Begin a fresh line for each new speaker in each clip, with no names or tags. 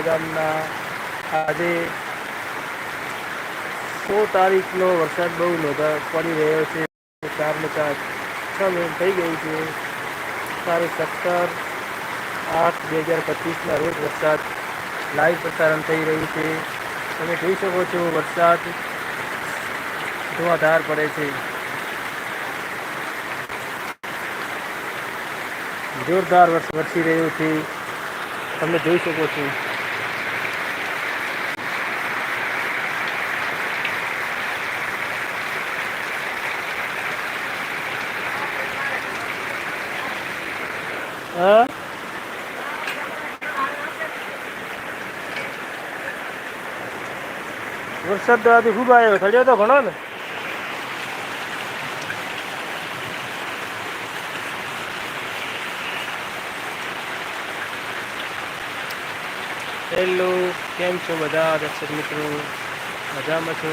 ગામના આજે સો તારીખનો વરસાદ બહુ નોંધા પડી રહ્યો છે. ચારને ચાર છ મિનિટ થઈ ગઈ છે. તારીખ સત્તર આઠ બે હજાર પચીસના રોજ વરસાદ લાઈવ પ્રસારણ થઈ રહ્યું છે. તમે જોઈ શકો છો વરસાદ ધુઆધાર પડે છે. જોરદાર વરસી રહ્યો છે. તમે જોઈ શકો છો. હા? વરસાદ તો આજે ખૂબ આવ્યો. થયો તો ઘણો ને. હેલો કેમ છો બધા? દર્શક મિત્રો, મજામાં છો?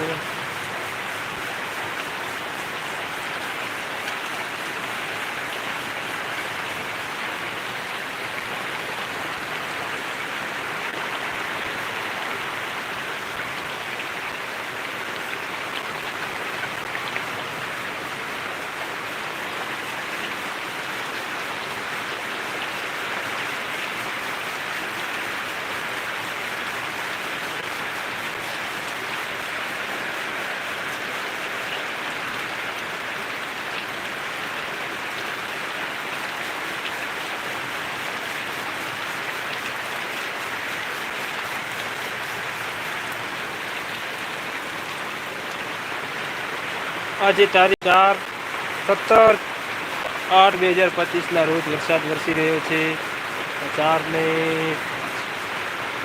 આજે તારીખ ચાર સત્તર આઠ બે હજાર પચીસના રોજ વરસાદ વરસી રહ્યો છે. ચારને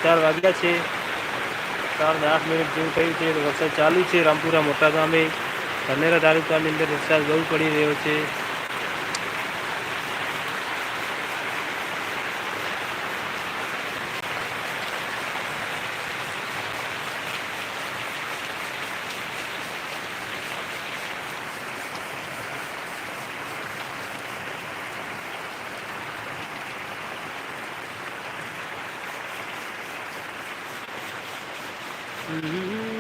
ચાર વાગ્યા છે. ચાર ને આઠ મિનિટ જેવું થયું છે. વરસાદ ચાલુ છે રામપુરા મોટા ગામે. ધનેરા તાલુકાની અંદર વરસાદ બહુ પડી રહ્યો છે. 嗯